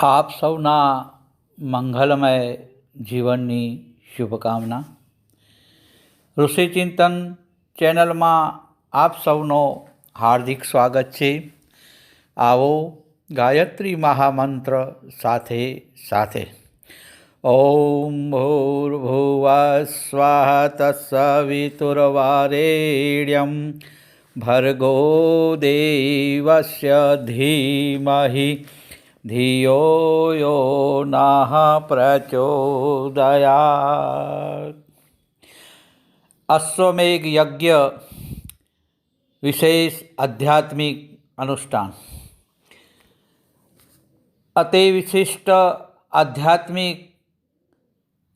આપ સૌના મંગલમય જીવનની શુભકામના. ઋષિચિંતન ચેનલમાં આપ સૌનો હાર્દિક સ્વાગત છે. આવો ગાયત્રી મહામંત્ર સાથે સાથે. ઓમ ભૂર્ભુવઃ સ્વાહ તત્સવિતુર્વરેણ્યં ભર્ગો દેવસ્ય ધીમહિ ધિયો યો નઃ પ્રચોદયાત અશ્વમેઘ યજ્ઞ વિશેષ આધ્યાત્મિક અનુષ્ઠાન અતિ વિશિષ્ટ આધ્યાત્મિક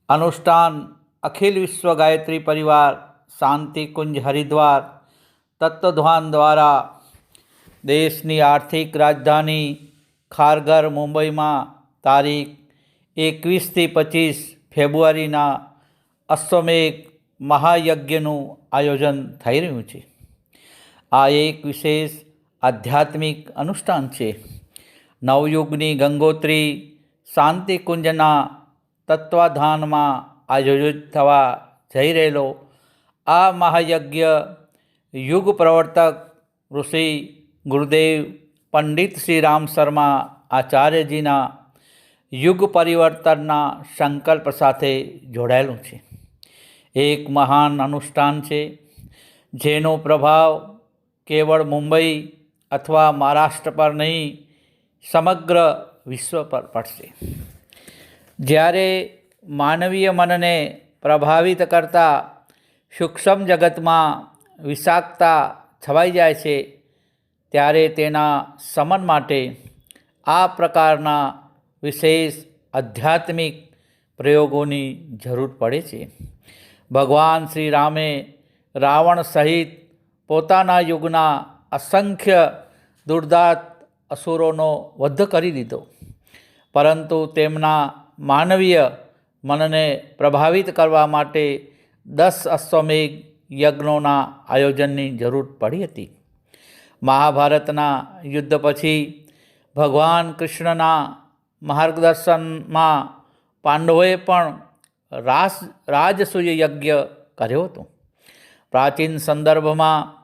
અનુષ્ઠાન અખિલ વિશ્વ ગાયત્રી પરિવાર શાંતિ કુંજ હરિદ્વાર તત્વધ્વાન દ્વારા દેશની આર્થિક રાજધાની ખારઘર મુંબઈમાં તારીખ એકવીસથી પચીસ ફેબ્રુઆરીના અશ્વમેઘ મહાયજ્ઞનું આયોજન થઈ રહ્યું છે. આ એક વિશેષ આધ્યાત્મિક અનુષ્ઠાન છે. નવયુગની ગંગોત્રી શાંતિકુંજના તત્વાધાનમાં આયોજિત થવા જઈ રહેલો આ મહાયજ્ઞ યુગ પ્રવર્તક ઋષિ ગુરુદેવ પંડિત શ્રી રામ શર્મા આચાર્યજીના યુગ પરિવર્તનના સંકલ્પ સાથે જોડાયેલું છે. એક મહાન અનુષ્ઠાન છે, જેનો પ્રભાવ કેવળ મુંબઈ અથવા મહારાષ્ટ્ર પર નહીં, સમગ્ર વિશ્વ પર પડશે. જ્યારે માનવીય મનને પ્રભાવિત કરતા સૂક્ષ્મ જગતમાં વિષાક્તા છવાઈ જાય છે ત્યારે તેના સમન માટે આ પ્રકારના વિશેષ આધ્યાત્મિક પ્રયોગોની જરૂર પડે છે. ભગવાન શ્રી રામે રાવણ સહિત પોતાના યુગના અસંખ્ય દુર્દાત અસુરોનો વધ કરી દીધો. પરંતુ તેમના માનવીય મનને પ્રભાવિત કરવા માટે દસ અશ્વમેઘ યજ્ઞોના આયોજનની જરૂર પડી હતી. મહાભારતના યુદ્ધ પછી ભગવાન કૃષ્ણના માર્ગદર્શનમાં પાંડવોએ પણ રાસ, રાજસૂય યજ્ઞ કર્યો હતો. પ્રાચીન સંદર્ભમાં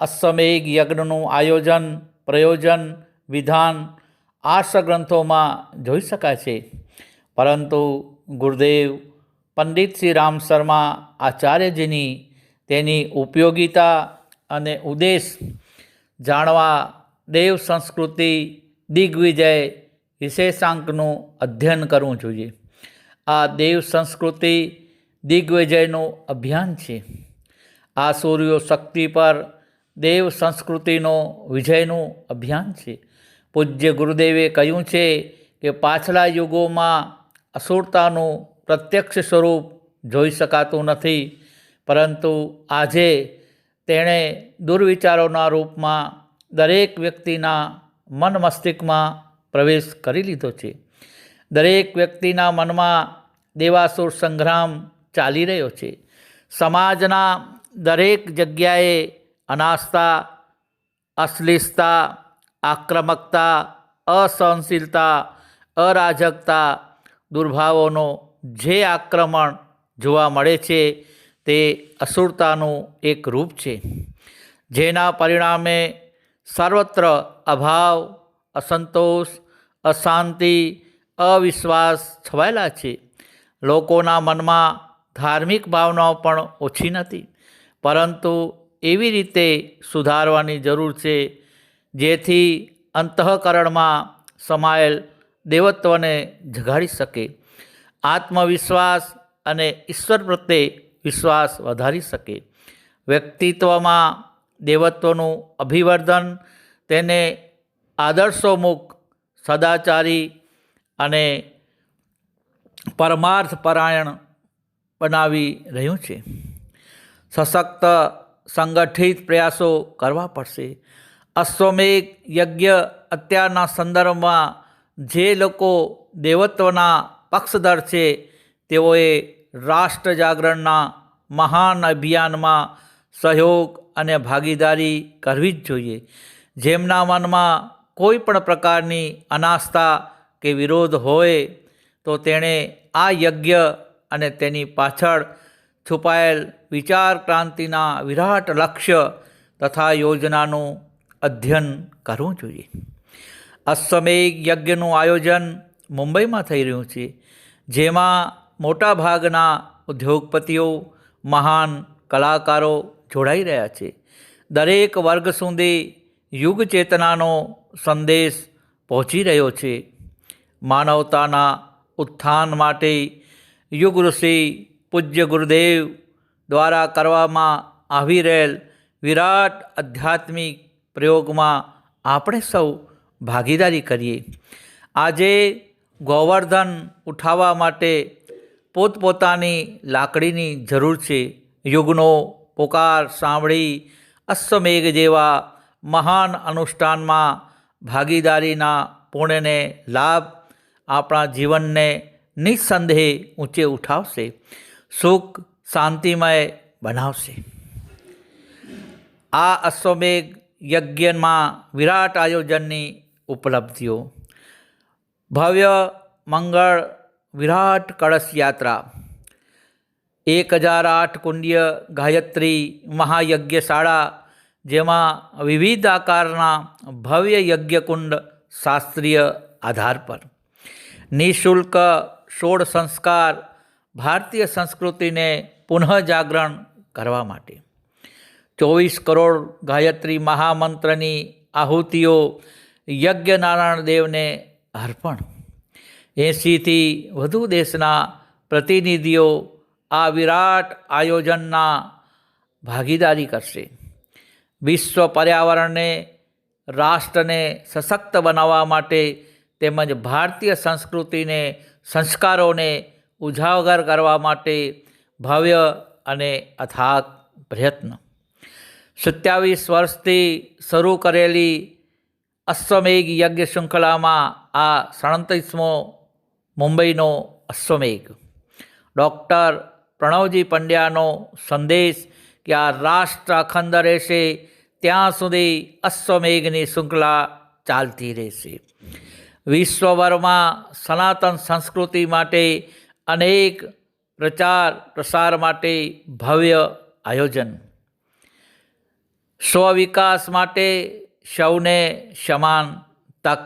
અશ્વમેઘ યજ્ઞનું આયોજન, પ્રયોજન, વિધાન આર્ષ ગ્રંથોમાં જોઈ શકાય છે. પરંતુ ગુરુદેવ પંડિત શ્રી રામ શર્મા આચાર્યજીની તેની ઉપયોગિતા અને ઉદ્દેશ જાણવા દેવ સંસ્કૃતિ દિગ્વિજય વિશેષાંકનું અધ્યયન કરવું જોઈએ. આ દેવ સંસ્કૃતિ દિગ્વિજયનું અભિયાન છે. આ સૂર્યો શક્તિ પર દેવ સંસ્કૃતિનો વિજયનું અભિયાન છે. પૂજ્ય ગુરુદેવે કહ્યું છે કે પાછલા યુગોમાં અસુરતાનું પ્રત્યક્ષ સ્વરૂપ જોઈ શકાતું નથી, પરંતુ આજે તેણે દુર્વિચારોના રૂપમાં દરેક વ્યક્તિના મન મસ્તિષ્કમાં પ્રવેશ કરી લીધો છે. દરેક વ્યક્તિના મનમાં દેવાસુર સંગ્રામ ચાલી રહ્યો છે. સમાજના દરેક જગ્યાએ અનાસ્થા, અશ્લીલતા, આક્રમકતા, અસહનશીલતા, અરાજકતા, દુર્ભાવોનો જે આક્રમણ જોવા મળે છે તે અસુરતાનું એક રૂપ છે. જેના પરિણામે સર્વત્ર અભાવ, અસંતોષ, અશાંતિ, અવિશ્વાસ છવાયેલા છે. લોકોના મનમાં ધાર્મિક ભાવનાઓ પણ ઓછી નથી. પરંતુ એવી રીતે સુધારવાની જરૂર છે, જેથી અંતઃકરણમાં સમાયેલ દેવત્વને જગાડી શકે. આત્મવિશ્વાસ અને ઈશ્વર પ્રત્યે વિશ્વાસ વધારી શકે. વ્યક્તિત્વમાં દેવત્વનું અભિવર્ધન, તેને આદર્શોમુખ, સદાચારી અને પરમાર્થ પરાયણ બનાવી રહ્યું છે. સશક્ત, સંગઠિત પ્રયાસો કરવા પડશે. અશ્વમેઘ યજ્ઞ અત્યારના સંદર્ભમાં જે લોકો દેવત્વના પક્ષધર છે, તેઓએ રાષ્ટ્ર જાગરણના મહાન અભિયાનમાં સહયોગ અને ભાગીદારી કરવી જ જોઈએ. જેમના મનમાં કોઈ પણ પ્રકારની અનાસ્થા કે વિરોધ હોય, તો તેણે આ યજ્ઞ અને તેની પાછળ છુપાયેલ વિચાર ક્રાંતિના વિરાટ લક્ષ્ય તથા યોજનાનું અધ્યયન કરવું જોઈએ. અશ્વમેઘ યજ્ઞનું આયોજન મુંબઈમાં થઈ રહ્યું છે, જેમાં મોટાભાગના ઉદ્યોગપતિઓ, મહાન કલાકારો જોડાઈ રહ્યા છે. દરેક વર્ગ સુધી યુગ ચેતનાનો સંદેશ પહોંચી રહ્યો છે. માનવતાના ઉત્થાન માટે યુગ ઋષિ પૂજ્ય ગુરુદેવ દ્વારા કરવામાં આવી રહેલ વિરાટ આધ્યાત્મિક પ્રયોગમાં આપણે સૌ ભાગીદારી કરીએ. આજે ગોવર્ધન ઉઠાવવા માટે પોતપોતાની લાકડીની જરૂર છે. યુગનો પોકાર સાંભળી અશ્વમેઘ જેવા મહાન અનુષ્ઠાનમાં ભાગીદારીના પુણ્યને લાભ આપણા જીવનને નિસ્સંદેહે ઊંચે ઉઠાવશે. સુખ શાંતિમય બનાવશે. આ અશ્વમેઘ યજ્ઞમાં વિરાટ આયોજનની ઉપલબ્ધિઓ. ભવ્ય મંગળ વિરાટ કળશ યાત્રા એક હજાર આઠ કુંડ્ય ગાયત્રી મહાયજ્ઞશાળા જેમાં વિવિધ આકારના ભવ્ય યજ્ઞકુંડ શાસ્ત્રીય આધાર પર નિઃશુલ્ક સોળ સંસ્કાર ભારતીય સંસ્કૃતિને પુનઃજાગરણ કરવા માટે ચોવીસ કરોડ ગાયત્રી મહામંત્રની આહુતિઓ યજ્ઞ નારાયણ દેવને અર્પણ એંશીથી વધુ દેશના પ્રતિનિધિઓ આ વિરાટ આયોજનના ભાગીદારી કરશે. વિશ્વ પર્યાવરણને, રાષ્ટ્રને સશક્ત બનાવવા માટે તેમજ ભારતીય સંસ્કૃતિને, સંસ્કારોને ઉજાગર કરવા માટે ભવ્ય અને અથાગ પ્રયત્ન. સત્યાવીસ વર્ષથી શરૂ કરેલી અશ્વમેઘ યજ્ઞ શૃંખલામાં આ સડત્રીસમો મુંબઈનો અશ્વમેઘ. ડૉક્ટર પ્રણવજી પંડ્યાનો સંદેશ કે આ રાષ્ટ્ર અખંડ રહેશે, ત્યાં સુધી અશ્વમેઘની શૃંખલા ચાલતી રહેશે. વિશ્વભરમાં સનાતન સંસ્કૃતિ માટે અનેક પ્રચાર પ્રસાર માટે ભવ્ય આયોજન. સ્વવિકાસ માટે સૌને સમાન તક.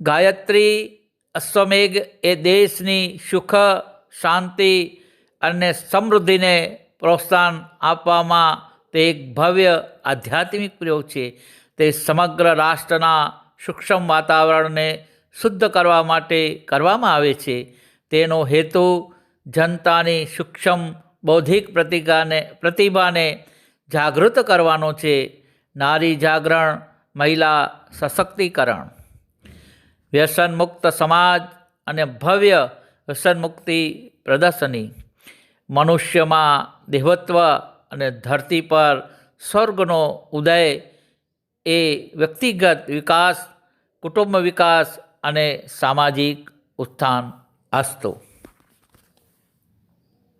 ગાયત્રી અશ્વમેઘ એ દેશની સુખ, શાંતિ અને સમૃદ્ધિને પ્રોત્સાહન આપવામાં તે એક ભવ્ય આધ્યાત્મિક પ્રયોગ છે. તે સમગ્ર રાષ્ટ્રના સૂક્ષ્મ વાતાવરણને શુદ્ધ કરવા માટે કરવામાં આવે છે. તેનો હેતુ જનતાની સૂક્ષ્મ બૌદ્ધિક પ્રતિકાને, પ્રતિભાને જાગૃત કરવાનો છે. નારી જાગરણ, મહિલા સશક્તિકરણ. વ્યસનમુક્ત સમાજ અને ભવ્ય વ્યસનમુક્તિ પ્રદર્શની. મનુષ્યમાં દેવત્વ અને ધરતી પર સ્વર્ગનો ઉદય એ વ્યક્તિગત વિકાસ, કુટુંબ વિકાસ અને સામાજિક ઉત્થાન અસ્તુ